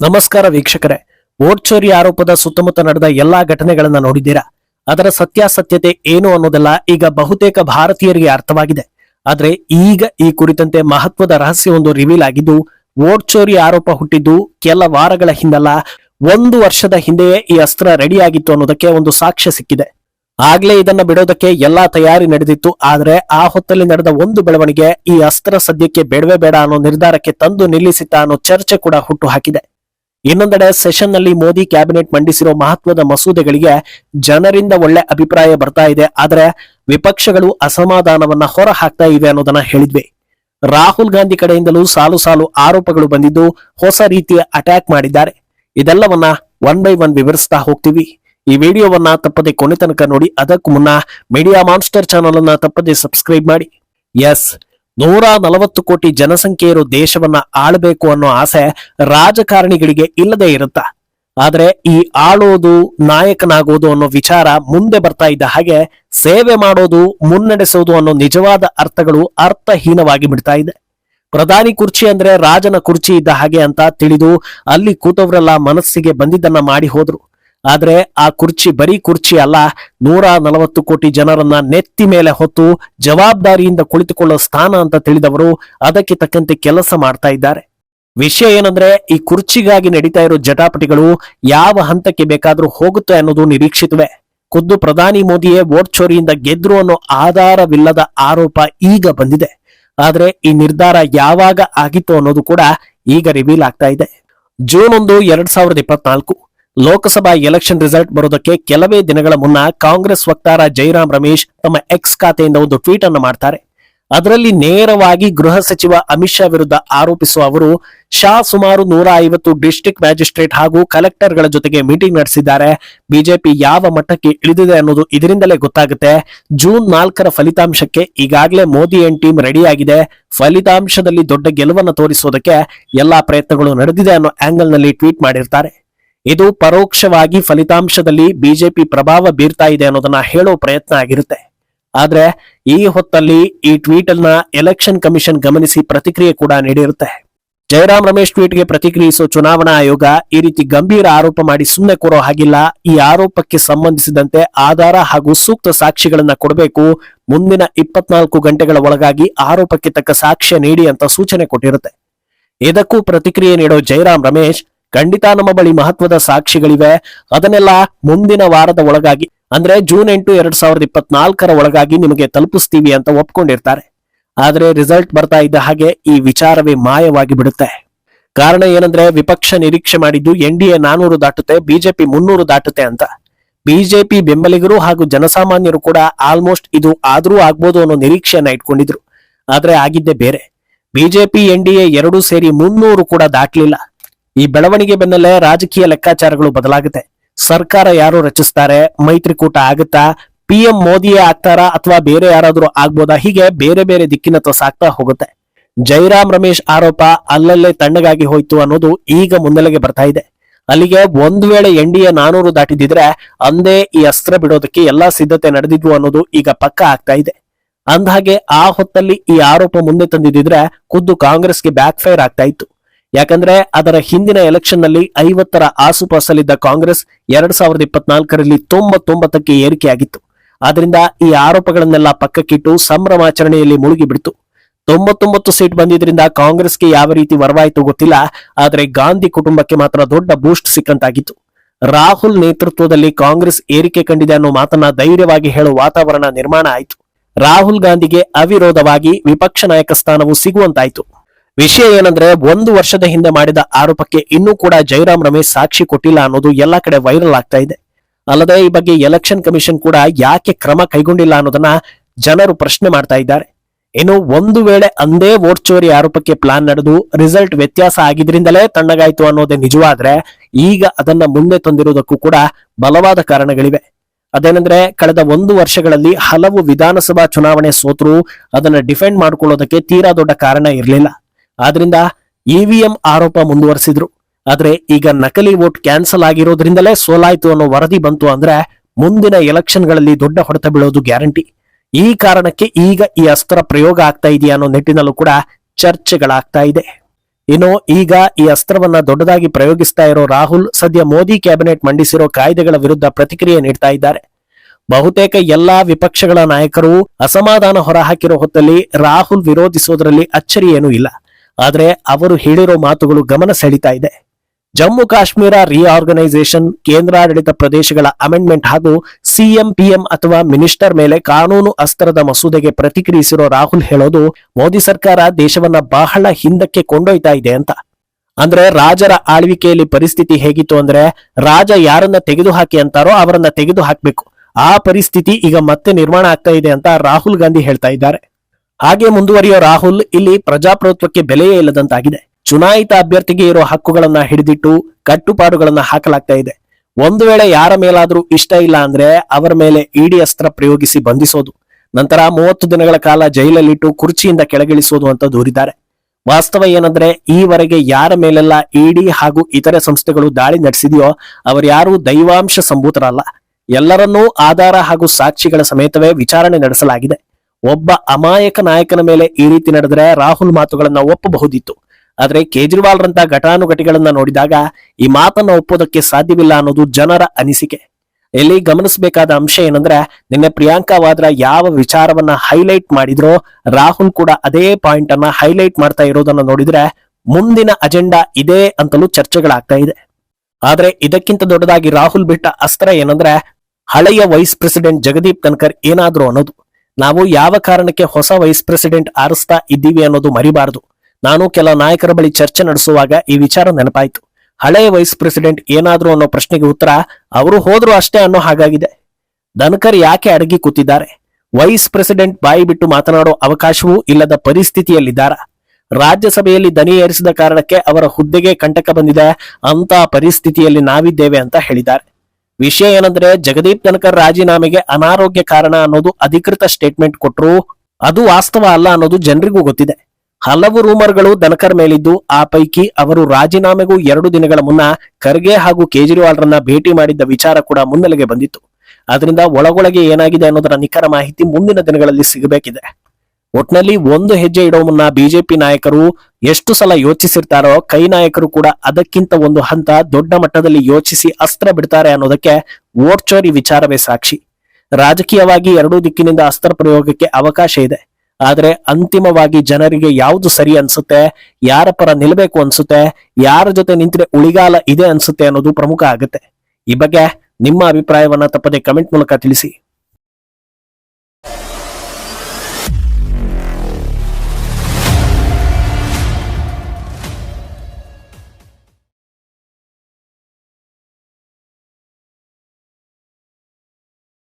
ನಮಸ್ಕಾರ ವೀಕ್ಷಕರೇ. ವೋಟ್ ಚೋರಿ ಆರೋಪದ ಸುತ್ತಮುತ್ತ ನಡೆದ ಎಲ್ಲಾ ಘಟನೆಗಳನ್ನ ನೋಡಿದ್ದೀರಾ? ಅದರ ಸತ್ಯಾಸತ್ಯತೆ ಏನು ಅನ್ನೋದೆಲ್ಲ ಈಗ ಬಹುತೇಕ ಭಾರತೀಯರಿಗೆ ಅರ್ಥವಾಗಿದೆ. ಆದ್ರೆ ಈಗ ಈ ಕುರಿತಂತೆ ಮಹತ್ವದ ರಹಸ್ಯವೊಂದು ರಿವೀಲ್ ಆಗಿದ್ದು, ಓಟ್ ಚೋರಿ ಆರೋಪ ಹುಟ್ಟಿದ್ದು ಕೆಲ ವಾರಗಳ ಹಿಂದಲ್ಲ, ಒಂದು ವರ್ಷದ ಹಿಂದೆಯೇ ಈ ಅಸ್ತ್ರ ರೆಡಿಯಾಗಿತ್ತು ಅನ್ನೋದಕ್ಕೆ ಒಂದು ಸಾಕ್ಷ್ಯ ಸಿಕ್ಕಿದೆ. ಆಗ್ಲೇ ಇದನ್ನ ಬಿಡೋದಕ್ಕೆ ಎಲ್ಲಾ ತಯಾರಿ ನಡೆದಿತ್ತು, ಆದ್ರೆ ಆ ಹೊತ್ತಲ್ಲಿ ನಡೆದ ಒಂದು ಬೆಳವಣಿಗೆ ಈ ಅಸ್ತ್ರ ಸದ್ಯಕ್ಕೆ ಬೇಡವೇ ಬೇಡ ಅನ್ನೋ ನಿರ್ಧಾರಕ್ಕೆ ತಂದು ನಿಲ್ಲಿಸಿತ್ತ ಅನ್ನೋ ಚರ್ಚೆ ಕೂಡ ಹುಟ್ಟು ಹಾಕಿದೆ. ಇನ್ನೊಂದೆಡೆ ಸೆಷನ್ನಲ್ಲಿ ಮೋದಿ ಕ್ಯಾಬಿನೆಟ್ ಮಂಡಿಸಿರೋ ಮಹತ್ವದ ಮಸೂದೆಗಳಿಗೆ ಜನರಿಂದ ಒಳ್ಳೆ ಅಭಿಪ್ರಾಯ ಬರ್ತಾ ಇದೆ. ಆದ್ರೆ ವಿಪಕ್ಷಗಳು ಅಸಮಾಧಾನವನ್ನ ಹೊರ ಹಾಕ್ತಾ ಇವೆ ಅನ್ನೋದನ್ನ ಹೇಳಿದ್ವಿ. ರಾಹುಲ್ ಗಾಂಧಿ ಕಡೆಯಿಂದಲೂ ಸಾಲು ಸಾಲು ಆರೋಪಗಳು ಬಂದಿದ್ದು ಹೊಸ ರೀತಿಯ ಅಟ್ಯಾಕ್ ಮಾಡಿದ್ದಾರೆ. ಇದೆಲ್ಲವನ್ನ ಒನ್ ಬೈ ಒನ್ ವಿವರಿಸ್ತಾ ಹೋಗ್ತೀವಿ. ಈ ವಿಡಿಯೋವನ್ನ ತಪ್ಪದೆ ಕೊನೆ ತನಕ ನೋಡಿ ಅದಕ್ಕೂ ಮುನ್ನ ಮೀಡಿಯಾ ಮಾನ್ಸ್ಟರ್ ಚಾನಲ್ ಅನ್ನ ತಪ್ಪದೆ ಸಬ್ಸ್ಕ್ರೈಬ್ ಮಾಡಿ. ಎಸ್ ನೂರ ನಲವತ್ತು ಕೋಟಿ ಜನಸಂಖ್ಯೆ ಇರೋ ದೇಶವನ್ನ ಆಳ್ಬೇಕು ಅನ್ನೋ ಆಸೆ ರಾಜಕಾರಣಿಗಳಿಗೆ ಇಲ್ಲದೆ ಇರುತ್ತ? ಆದ್ರೆ ಈ ಆಳೋದು ನಾಯಕನಾಗೋದು ಅನ್ನೋ ವಿಚಾರ ಮುಂದೆ ಬರ್ತಾ ಇದ್ದ ಹಾಗೆ ಸೇವೆ ಮಾಡೋದು ಮುನ್ನಡೆಸೋದು ಅನ್ನೋ ನಿಜವಾದ ಅರ್ಥಗಳು ಅರ್ಥಹೀನವಾಗಿ ಬಿಡ್ತಾ ಇದೆ. ಪ್ರಧಾನಿ ಕುರ್ಚಿ ಅಂದ್ರೆ ರಾಜನ ಕುರ್ಚಿ ಇದ್ದ ಹಾಗೆ ಅಂತ ತಿಳಿದು ಅಲ್ಲಿ ಕೂತವರೆಲ್ಲ ಮನಸ್ಸಿಗೆ ಬಂದಿದ್ದನ್ನ ಮಾಡಿ ಹೋದ್ರು. ಆದ್ರೆ ಆ ಕುರ್ಚಿ ಬರೀ ಕುರ್ಚಿ ಅಲ್ಲ, ನೂರ ನಲವತ್ತು ಕೋಟಿ ಜನರನ್ನ ನೆತ್ತಿ ಮೇಲೆ ಹೊತ್ತು ಜವಾಬ್ದಾರಿಯಿಂದ ಕುಳಿತುಕೊಳ್ಳೋ ಸ್ಥಾನ ಅಂತ ತಿಳಿದವರು ಅದಕ್ಕೆ ತಕ್ಕಂತೆ ಕೆಲಸ ಮಾಡ್ತಾ ಇದ್ದಾರೆ. ವಿಷಯ ಏನಂದ್ರೆ ಈ ಕುರ್ಚಿಗಾಗಿ ನಡೀತಾ ಇರೋ ಜಟಾಪಟಿಗಳು ಯಾವ ಹಂತಕ್ಕೆ ಬೇಕಾದ್ರೂ ಹೋಗುತ್ತೆ ಅನ್ನೋದು ನಿರೀಕ್ಷಿತವೆ. ಖುದ್ದು ಪ್ರಧಾನಿ ಮೋದಿಯೇ ವೋಟ್ ಚೋರಿಯಿಂದ ಗೆದ್ರು ಅನ್ನೋ ಆಧಾರವಿಲ್ಲದ ಆರೋಪ ಈಗ ಬಂದಿದೆ. ಆದ್ರೆ ಈ ನಿರ್ಧಾರ ಯಾವಾಗ ಆಗಿತ್ತು ಅನ್ನೋದು ಕೂಡ ಈಗ ರಿವೀಲ್ ಆಗ್ತಾ ಇದೆ. ಜೂನ್ ಒಂದು, ಎರಡ್ ಸಾವಿರದ ಇಪ್ಪತ್ನಾಲ್ಕು. ಲೋಕಸಭಾ ಎಲೆಕ್ಷನ್ ರಿಸಲ್ಟ್ ಬರೋದಕ್ಕೆ ಕೆಲವೇ ದಿನಗಳ ಮುನ್ನ ಕಾಂಗ್ರೆಸ್ ವಕ್ತಾರ ಜೈರಾಮ್ ರಮೇಶ್ ತಮ್ಮ ಎಕ್ಸ್ ಖಾತೆಯಿಂದ ಒಂದು ಟ್ವೀಟ್ ಅನ್ನು ಮಾಡ್ತಾರೆ. ಅದರಲ್ಲಿ ನೇರವಾಗಿ ಗೃಹ ಸಚಿವ ಅಮಿತ್ ಶಾ ವಿರುದ್ಧ ಆರೋಪಿಸುವ ಅವರು ಶಾ ಸುಮಾರು ನೂರ ಐವತ್ತು ಡಿಸ್ಟ್ರಿಕ್ಟ್ ಮ್ಯಾಜಿಸ್ಟ್ರೇಟ್ ಹಾಗೂ ಕಲೆಕ್ಟರ್ಗಳ ಜೊತೆಗೆ ಮೀಟಿಂಗ್ ನಡೆಸಿದ್ದಾರೆ. ಬಿಜೆಪಿ ಯಾವ ಮಟ್ಟಕ್ಕೆ ಇಳಿದಿದೆ ಅನ್ನೋದು ಇದರಿಂದಲೇ ಗೊತ್ತಾಗುತ್ತೆ. ಜೂನ್ ನಾಲ್ಕರ ಫಲಿತಾಂಶಕ್ಕೆ ಈಗಾಗಲೇ ಮೋದಿ ಅಂಡ್ ಟೀಮ್ ರೆಡಿಯಾಗಿದೆ. ಫಲಿತಾಂಶದಲ್ಲಿ ದೊಡ್ಡ ಗೆಲುವನ್ನು ತೋರಿಸೋದಕ್ಕೆ ಎಲ್ಲಾ ಪ್ರಯತ್ನಗಳು ನಡೆದಿದೆ ಅನ್ನೋ ಆಂಗಲ್ನಲ್ಲಿ ಟ್ವೀಟ್ ಮಾಡಿರ್ತಾರೆ. ಇದು ಪರೋಕ್ಷವಾಗಿ ಫಲಿತಾಂಶದಲ್ಲಿ ಬಿಜೆಪಿ ಪ್ರಭಾವ ಬೀರ್ತಾ ಇದೆ ಅನ್ನೋದನ್ನ ಹೇಳೋ ಪ್ರಯತ್ನ ಆಗಿರುತ್ತೆ. ಆದ್ರೆ ಈ ಹೊತ್ತಲ್ಲಿ ಈ ಟ್ವೀಟ್ ಅನ್ನ ಎಲೆಕ್ಷನ್ ಕಮಿಷನ್ ಗಮನಿಸಿ ಪ್ರತಿಕ್ರಿಯೆ ಕೂಡ ನೀಡಿರುತ್ತೆ. ಜಯರಾಮ್ ರಮೇಶ್ ಟ್ವೀಟ್ಗೆ ಪ್ರತಿಕ್ರಿಯಿಸೋ ಚುನಾವಣಾ ಆಯೋಗ ಈ ರೀತಿ ಗಂಭೀರ ಆರೋಪ ಮಾಡಿ ಸುಮ್ಮನೆ ಕೊಡೋ ಹಾಗಿಲ್ಲ. ಈ ಆರೋಪಕ್ಕೆ ಸಂಬಂಧಿಸಿದಂತೆ ಆಧಾರ ಹಾಗೂ ಸೂಕ್ತ ಸಾಕ್ಷಿಗಳನ್ನ ಕೊಡಬೇಕು. ಮುಂದಿನ ಇಪ್ಪತ್ನಾಲ್ಕು ಗಂಟೆಗಳ ಒಳಗಾಗಿ ಆರೋಪಕ್ಕೆ ತಕ್ಕ ಸಾಕ್ಷ್ಯ ನೀಡಿ ಅಂತ ಸೂಚನೆ ಕೊಟ್ಟಿರುತ್ತೆ. ಇದಕ್ಕೂ ಪ್ರತಿಕ್ರಿಯೆ ನೀಡೋ ಜಯರಾಮ್ ರಮೇಶ್ ಖಂಡಿತ ನಮ್ಮ ಬಳಿ ಮಹತ್ವದ ಸಾಕ್ಷಿಗಳಿವೆ. ಅದನ್ನೆಲ್ಲ ಮುಂದಿನ ವಾರದ ಒಳಗಾಗಿ, ಅಂದ್ರೆ ಜೂನ್ ಎಂಟು ಎರಡ್ ಸಾವಿರದ ಇಪ್ಪತ್ನಾಲ್ಕರ ಒಳಗಾಗಿ ನಿಮಗೆ ತಲುಪಿಸ್ತೀವಿ ಅಂತ ಒಪ್ಕೊಂಡಿರ್ತಾರೆ. ಆದ್ರೆ ರಿಸಲ್ಟ್ ಬರ್ತಾ ಇದ್ದ ಹಾಗೆ ಈ ವಿಚಾರವೇ ಮಾಯವಾಗಿ ಬಿಡುತ್ತೆ. ಕಾರಣ ಏನಂದ್ರೆ ವಿಪಕ್ಷ ನಿರೀಕ್ಷೆ ಮಾಡಿದ್ದು ಎನ್ ಡಿ ಎ ನಾನೂರು ದಾಟುತ್ತೆ ಬಿಜೆಪಿ ಮುನ್ನೂರು ದಾಟುತ್ತೆ ಅಂತ. ಬಿಜೆಪಿ ಬೆಂಬಲಿಗರು ಹಾಗೂ ಜನಸಾಮಾನ್ಯರು ಕೂಡ ಆಲ್ಮೋಸ್ಟ್ ಇದು ಆದ್ರೂ ಆಗ್ಬೋದು ಅನ್ನೋ ನಿರೀಕ್ಷೆಯನ್ನ ಇಟ್ಕೊಂಡಿದ್ರು. ಆದ್ರೆ ಆಗಿದ್ದೇ ಬೇರೆ. ಬಿಜೆಪಿ ಎನ್ ಡಿ ಎ ಎರಡೂ ಸೇರಿ ಮುನ್ನೂರು ಕೂಡ ದಾಟ್ಲಿಲ್ಲ. ಈ ಬೆಳವಣಿಗೆ ಬೆನ್ನಲ್ಲೇ ರಾಜಕೀಯ ಲೆಕ್ಕಾಚಾರಗಳು ಬದಲಾಗುತ್ತೆ. ಸರ್ಕಾರ ಯಾರು ರಚಿಸ್ತಾರೆ, ಮೈತ್ರಿಕೂಟ ಆಗುತ್ತಾ ಪಿಎಂ ಮೋದಿಯೇ ಆಗ್ತಾರಾ ಅಥವಾ ಬೇರೆ ಯಾರಾದರೂ ಆಗ್ಬೋದಾ? ಹೀಗೆ ಬೇರೆ ಬೇರೆ ದಿಕ್ಕಿನತ್ತ ಸಾಕ್ತಾ ಹೋಗುತ್ತೆ. ಜೈರಾಮ್ ರಮೇಶ್ ಆರೋಪ ಅಲ್ಲಲ್ಲೇ ತಣ್ಣಗಾಗಿ ಹೋಯ್ತು ಅನ್ನೋದು ಈಗ ಮುನ್ನೆಲೆಗೆ ಬರ್ತಾ ಇದೆ. ಅಲ್ಲಿಗೆ ಒಂದು ವೇಳೆ ಎನ್ ಡಿ ಎ ನಾನೂರು ದಾಟಿದಿದ್ರೆ ಅಂದೇ ಈ ಅಸ್ತ್ರ ಬಿಡೋದಕ್ಕೆ ಎಲ್ಲಾ ಸಿದ್ಧತೆ ನಡೆದಿದ್ವು ಅನ್ನೋದು ಈಗ ಪಕ್ಕ ಆಗ್ತಾ ಇದೆ. ಅಂದಹಾಗೆ ಆ ಹೊತ್ತಲ್ಲಿ ಈ ಆರೋಪ ಮುಂದೆ ತಂದಿದ್ರೆ ಖುದ್ದು ಕಾಂಗ್ರೆಸ್ಗೆ ಬ್ಯಾಕ್ ಫೈರ್ ಆಗ್ತಾ ಇತ್ತು. ಯಾಕಂದ್ರೆ ಅದರ ಹಿಂದಿನ ಎಲೆಕ್ಷನ್ನಲ್ಲಿ ಐವತ್ತರ ಆಸುಪಾಸಲ್ಲಿದ್ದ ಕಾಂಗ್ರೆಸ್ ಎರಡ್ ಸಾವಿರದ ಇಪ್ಪತ್ನಾಲ್ಕರಲ್ಲಿ ತೊಂಬತ್ತೊಂಬತ್ತಕ್ಕೆ ಏರಿಕೆಯಾಗಿತ್ತು. ಆದ್ರಿಂದ ಈ ಆರೋಪಗಳನ್ನೆಲ್ಲ ಪಕ್ಕಕ್ಕಿಟ್ಟು ಸಂಭ್ರಮಾಚರಣೆಯಲ್ಲಿ ಮುಳುಗಿ ಬಿಡ್ತು ತೊಂಬತ್ತೊಂಬತ್ತು ಸೀಟ್ ಬಂದಿದ್ರಿಂದ ಕಾಂಗ್ರೆಸ್ಗೆ ಯಾವ ರೀತಿ ವರವಾಯಿತು ಗೊತ್ತಿಲ್ಲ, ಆದರೆ ಗಾಂಧಿ ಕುಟುಂಬಕ್ಕೆ ಮಾತ್ರ ದೊಡ್ಡ ಬೂಸ್ಟ್ ಸಿಕ್ಕಂತಾಗಿತ್ತು. ರಾಹುಲ್ ನೇತೃತ್ವದಲ್ಲಿ ಕಾಂಗ್ರೆಸ್ ಏರಿಕೆ ಕಂಡಿದೆ ಅನ್ನೋ ಮಾತನ್ನ ಧೈರ್ಯವಾಗಿ ಹೇಳುವ ವಾತಾವರಣ ನಿರ್ಮಾಣ ಆಯಿತು. ರಾಹುಲ್ ಗಾಂಧಿಗೆ ಅವಿರೋಧವಾಗಿ ವಿಪಕ್ಷ ನಾಯಕ ಸ್ಥಾನವು ಸಿಗುವಂತಾಯ್ತು. ವಿಷಯ ಏನಂದ್ರೆ ಒಂದು ವರ್ಷದ ಹಿಂದೆ ಮಾಡಿದ ಆರೋಪಕ್ಕೆ ಇನ್ನೂ ಕೂಡ ಜೈರಾಮ್ ರಮೇಶ್ ಸಾಕ್ಷಿ ಕೊಟ್ಟಿಲ್ಲ ಅನ್ನೋದು ಎಲ್ಲಾ ಕಡೆ ವೈರಲ್ ಆಗ್ತಾ ಇದೆ. ಅಲ್ಲದೆ ಈ ಬಗ್ಗೆ ಎಲೆಕ್ಷನ್ ಕಮಿಷನ್ ಕೂಡ ಯಾಕೆ ಕ್ರಮ ಕೈಗೊಂಡಿಲ್ಲ ಅನ್ನೋದನ್ನ ಜನರು ಪ್ರಶ್ನೆ ಮಾಡ್ತಾ ಇದ್ದಾರೆ. ಇನ್ನು ಒಂದು ವೇಳೆ ಅಂದೇ ವೋಟ್ ಚೋರಿ ಆರೋಪಕ್ಕೆ ಪ್ಲಾನ್ ನಡೆದು ರಿಸಲ್ಟ್ ವ್ಯತ್ಯಾಸ ಆಗಿದ್ರಿಂದಲೇ ತಣ್ಣಗಾಯ್ತು ಅನ್ನೋದೇ ನಿಜವಾದ್ರೆ ಈಗ ಅದನ್ನ ಮುಂದೆ ತಂದಿರುವುದಕ್ಕೂ ಕೂಡ ಬಲವಾದ ಕಾರಣಗಳಿವೆ. ಅದೇನೆಂದ್ರೆ ಕಳೆದ ಒಂದು ವರ್ಷಗಳಲ್ಲಿ ಹಲವು ವಿಧಾನಸಭಾ ಚುನಾವಣೆ ಸೋತರು ಅದನ್ನ ಡಿಫೆಂಡ್ ಮಾಡ್ಕೊಳ್ಳೋದಕ್ಕೆ ತೀರಾ ದೊಡ್ಡ ಕಾರಣ ಇರಲಿಲ್ಲ. ಆದ್ರಿಂದ ಇವಿಎಂ ಆರೋಪ ಮುಂದುವರೆಸಿದ್ರು. ಆದ್ರೆ ಈಗ ನಕಲಿ ವೋಟ್ ಕ್ಯಾನ್ಸಲ್ ಆಗಿರೋದ್ರಿಂದಲೇ ಸೋಲಾಯ್ತು ಅನ್ನೋ ವರದಿ ಬಂತು ಅಂದ್ರೆ ಮುಂದಿನ ಎಲೆಕ್ಷನ್ಗಳಲ್ಲಿ ದೊಡ್ಡ ಹೊಡೆತ ಬೀಳೋದು ಗ್ಯಾರಂಟಿ. ಈ ಕಾರಣಕ್ಕೆ ಈಗ ಈ ಅಸ್ತ್ರ ಪ್ರಯೋಗ ಆಗ್ತಾ ಇದೆಯಾ ಅನ್ನೋ ನಿಟ್ಟಿನಲ್ಲೂ ಕೂಡ ಚರ್ಚೆಗಳಾಗ್ತಾ ಇದೆ. ಇನ್ನು ಈಗ ಈ ಅಸ್ತ್ರವನ್ನ ದೊಡ್ಡದಾಗಿ ಪ್ರಯೋಗಿಸ್ತಾ ಇರೋ ರಾಹುಲ್ ಸದ್ಯ ಮೋದಿ ಕ್ಯಾಬಿನೆಟ್ ಮಂಡಿಸಿರೋ ಕಾಯ್ದೆಗಳ ವಿರುದ್ಧ ಪ್ರತಿಕ್ರಿಯೆ ನೀಡ್ತಾ ಇದ್ದಾರೆ. ಬಹುತೇಕ ಎಲ್ಲಾ ವಿಪಕ್ಷಗಳ ನಾಯಕರು ಅಸಮಾಧಾನ ಹೊರಹಾಕಿರೋ ಹೊತ್ತಲ್ಲಿ ರಾಹುಲ್ ವಿರೋಧಿಸೋದ್ರಲ್ಲಿ ಅಚ್ಚರಿ ಏನೂ ಇಲ್ಲ. ಆದ್ರೆ ಅವರು ಹೇಳಿರೋ ಮಾತುಗಳು ಗಮನ ಸೆಳೀತಾ ಇದೆ. ಜಮ್ಮು ಕಾಶ್ಮೀರ ರಿಆರ್ಗನೈಸೇಷನ್ ಕೇಂದ್ರಾಡಳಿತ ಪ್ರದೇಶಗಳ ಅಮೆಂಡ್ಮೆಂಟ್ ಹಾಗೂ ಸಿಎಂ ಪಿಎಂ ಅಥವಾ ಮಿನಿಸ್ಟರ್ ಮೇಲೆ ಕಾನೂನು ಅಸ್ತ್ರದ ಮಸೂದೆಗೆ ಪ್ರತಿಕ್ರಿಯಿಸಿರೋ ರಾಹುಲ್ ಹೇಳೋದು ಮೋದಿ ಸರ್ಕಾರ ದೇಶವನ್ನ ಬಹಳ ಹಿಂದಕ್ಕೆ ಕೊಂಡೊಯ್ತಾ ಇದೆ ಅಂತ. ಅಂದ್ರೆ ರಾಜರ ಆಳ್ವಿಕೆಯಲ್ಲಿ ಪರಿಸ್ಥಿತಿ ಹೇಗಿತ್ತು ಅಂದ್ರೆ ರಾಜ ಯಾರನ್ನ ತೆಗೆದುಹಾಕಿ ಅಂತಾರೋ ಅವರನ್ನ ತೆಗೆದು ಹಾಕ್ಬೇಕು ಆ ಪರಿಸ್ಥಿತಿ ಈಗ ಮತ್ತೆ ನಿರ್ಮಾಣ ಆಗ್ತಾ ಇದೆ ಅಂತ ರಾಹುಲ್ ಗಾಂಧಿ ಹೇಳ್ತಾ ಇದ್ದಾರೆ. ಹಾಗೆ ಮುಂದುವರಿಯೋ ರಾಹುಲ್ ಇಲ್ಲಿ ಪ್ರಜಾಪ್ರಭುತ್ವಕ್ಕೆ ಬೆಲೆಯೇ ಇಲ್ಲದಂತಾಗಿದೆ. ಚುನಾಯಿತ ಅಭ್ಯರ್ಥಿಗೆ ಇರೋ ಹಕ್ಕುಗಳನ್ನ ಹಿಡಿದಿಟ್ಟು ಕಟ್ಟುಪಾಡುಗಳನ್ನ ಹಾಕಲಾಗ್ತಾ ಇದೆ. ಒಂದು ವೇಳೆ ಯಾರ ಮೇಲಾದ್ರೂ ಇಷ್ಟ ಇಲ್ಲ ಅಂದ್ರೆ ಅವರ ಮೇಲೆ ಇಡಿ ಅಸ್ತ್ರ ಪ್ರಯೋಗಿಸಿ ಬಂಧಿಸೋದು. ನಂತರ ಮೂವತ್ತು ದಿನಗಳ ಕಾಲ ಜೈಲಲ್ಲಿಟ್ಟು ಕುರ್ಚಿಯಿಂದ ಕೆಳಗಿಳಿಸೋದು ಅಂತ ದೂರಿದ್ದಾರೆ. ವಾಸ್ತವ ಏನಂದ್ರೆ ಈವರೆಗೆ ಯಾರ ಮೇಲೆಲ್ಲ ಇಡಿ ಹಾಗೂ ಇತರೆ ಸಂಸ್ಥೆಗಳು ದಾಳಿ ನಡೆಸಿದೆಯೋ ಅವರ್ಯಾರು ದೈವಾಂಶ ಸಂಭೂತರಲ್ಲ. ಎಲ್ಲರನ್ನೂ ಆಧಾರ ಹಾಗೂ ಸಾಕ್ಷಿಗಳ ಸಮೇತವೇ ವಿಚಾರಣೆ ನಡೆಸಲಾಗಿದೆ. ಒಬ್ಬ ಅಮಾಯಕ ನಾಯಕನ ಮೇಲೆ ಈ ರೀತಿ ನಡೆದರೆ ರಾಹುಲ್ ಮಾತುಗಳನ್ನ ಒಪ್ಪಬಹುದಿತ್ತು. ಆದ್ರೆ ಕೇಜ್ರಿವಾಲ್ ರಂತ ಘಟಾನುಘಟಿಗಳನ್ನ ನೋಡಿದಾಗ ಈ ಮಾತನ್ನ ಒಪ್ಪೋದಕ್ಕೆ ಸಾಧ್ಯವಿಲ್ಲ ಅನ್ನೋದು ಜನರ ಅನಿಸಿಕೆ. ಇಲ್ಲಿ ಗಮನಿಸಬೇಕಾದ ಅಂಶ ಏನಂದ್ರೆ, ನಿನ್ನೆ ಪ್ರಿಯಾಂಕಾ ವಾದ್ರಾ ಯಾವ ವಿಚಾರವನ್ನ ಹೈಲೈಟ್ ಮಾಡಿದ್ರೋ, ರಾಹುಲ್ ಕೂಡ ಅದೇ ಪಾಯಿಂಟ್ ಅನ್ನ ಹೈಲೈಟ್ ಮಾಡ್ತಾ ಇರೋದನ್ನ ನೋಡಿದ್ರೆ ಮುಂದಿನ ಅಜೆಂಡಾ ಇದೆ ಅಂತಲೂ ಚರ್ಚೆಗಳಾಗ್ತಾ ಇದೆ. ಆದ್ರೆ ಇದಕ್ಕಿಂತ ದೊಡ್ಡದಾಗಿ ರಾಹುಲ್ ಬಿಟ್ಟ ಅಸ್ತ್ರ ಏನಂದ್ರೆ, ಹಳೆಯ ವೈಸ್ ಪ್ರೆಸಿಡೆಂಟ್ ಜಗದೀಪ್ ಧನ್ಕರ್ ಏನಾದ್ರು ಅನ್ನೋದು. ನಾವು ಯಾವ ಕಾರಣಕ್ಕೆ ಹೊಸ ವೈಸ್ ಪ್ರೆಸಿಡೆಂಟ್ ಆರಿಸ್ತಾ ಇದ್ದೀವಿ ಅನ್ನೋದು ಮರಿಬಾರದು. ನಾನು ಕೆಲ ನಾಯಕರ ಬಳಿ ಚರ್ಚೆ ನಡೆಸುವಾಗ ಈ ವಿಚಾರ ನೆನಪಾಯಿತು. ಹಳೆಯ ವೈಸ್ ಪ್ರೆಸಿಡೆಂಟ್ ಏನಾದರೂ ಅನ್ನೋ ಪ್ರಶ್ನೆಗೆ ಉತ್ತರ ಅವರು ಹೋದ್ರು ಅಷ್ಟೇ ಅನ್ನೋ ಹಾಗಾಗಿದೆ. ಧನಕರ್ ಯಾಕೆ ಅಡಗಿ ಕೂತಿದ್ದಾರೆ? ವೈಸ್ ಪ್ರೆಸಿಡೆಂಟ್ ಬಾಯಿ ಬಿಟ್ಟು ಮಾತನಾಡೋ ಅವಕಾಶವೂ ಇಲ್ಲದ ಪರಿಸ್ಥಿತಿಯಲ್ಲಿದ್ದಾರ? ರಾಜ್ಯಸಭೆಯಲ್ಲಿ ದನಿ ಏರಿಸಿದ ಕಾರಣಕ್ಕೆ ಅವರ ಹುದ್ದೆಗೆ ಕಂಟಕ ಬಂದಿದೆ ಅಂತ ಪರಿಸ್ಥಿತಿಯಲ್ಲಿ ನಾವಿದ್ದೇವೆ ಅಂತ ಹೇಳಿದ್ದಾರೆ. ವಿಷಯ ಏನಂದ್ರೆ ಜಗದೀಪ್ ಧನ್ಕರ್ ರಾಜೀನಾಮೆಗೆ ಅನಾರೋಗ್ಯ ಕಾರಣ ಅನ್ನೋದು ಅಧಿಕೃತ ಸ್ಟೇಟ್ಮೆಂಟ್ ಕೊಟ್ಟರು ಅದು ವಾಸ್ತವ ಅಲ್ಲ ಅನ್ನೋದು ಜನರಿಗೂ ಗೊತ್ತಿದೆ. ಹಲವು ರೂಮರ್ಗಳು ಧನಕರ್ ಮೇಲಿದ್ದು, ಆ ಪೈಕಿ ಅವರು ರಾಜೀನಾಮೆಗೂ ಎರಡು ದಿನಗಳ ಮುನ್ನ ಖರ್ಗೆ ಹಾಗೂ ಕೇಜ್ರಿವಾಲ್ರನ್ನ ಭೇಟಿ ಮಾಡಿದ್ದ ವಿಚಾರ ಕೂಡ ಮುನ್ನೆಲೆಗೆ ಬಂದಿತ್ತು. ಅದರಿಂದ ಒಳಗೊಳಗೆ ಏನಾಗಿದೆ ಅನ್ನೋದರ ನಿಖರ ಮಾಹಿತಿ ಮುಂದಿನ ದಿನಗಳಲ್ಲಿ ಸಿಗಬೇಕಿದೆ. ಒಟ್ನಲ್ಲಿ ಒಂದು ಹೆಜ್ಜೆ ಇಡೋ ಮುನ್ನ ಬಿಜೆಪಿ ನಾಯಕರು ಎಷ್ಟು ಸಲ ಯೋಚಿಸಿರ್ತಾರೋ ಕೈ ನಾಯಕರು ಕೂಡ ಅದಕ್ಕಿಂತ ಒಂದು ಹಂತ ದೊಡ್ಡ ಮಟ್ಟದಲ್ಲಿ ಯೋಚಿಸಿ ಅಸ್ತ್ರ ಬಿಡ್ತಾರೆ ಅನ್ನೋದಕ್ಕೆ ಓರ್ಚೋರಿ ವಿಚಾರವೇ ಸಾಕ್ಷಿ. ರಾಜಕೀಯವಾಗಿ ಎರಡೂ ದಿಕ್ಕಿನಿಂದ ಅಸ್ತ್ರ ಪ್ರಯೋಗಕ್ಕೆ ಅವಕಾಶ ಇದೆ. ಆದರೆ ಅಂತಿಮವಾಗಿ ಜನರಿಗೆ ಯಾವುದು ಸರಿ ಅನ್ಸುತ್ತೆ, ಯಾರ ಪರ ನಿಲ್ಬೇಕು ಅನ್ಸುತ್ತೆ, ಯಾರ ಜೊತೆ ನಿಂತ್ರೆ ಉಳಿಗಾಲ ಇದೆ ಅನ್ಸುತ್ತೆ ಅನ್ನೋದು ಪ್ರಮುಖ ಆಗುತ್ತೆ. ಈ ಬಗ್ಗೆ ನಿಮ್ಮ ಅಭಿಪ್ರಾಯವನ್ನ ತಪ್ಪದೆ ಕಮೆಂಟ್ ಮೂಲಕ ತಿಳಿಸಿ.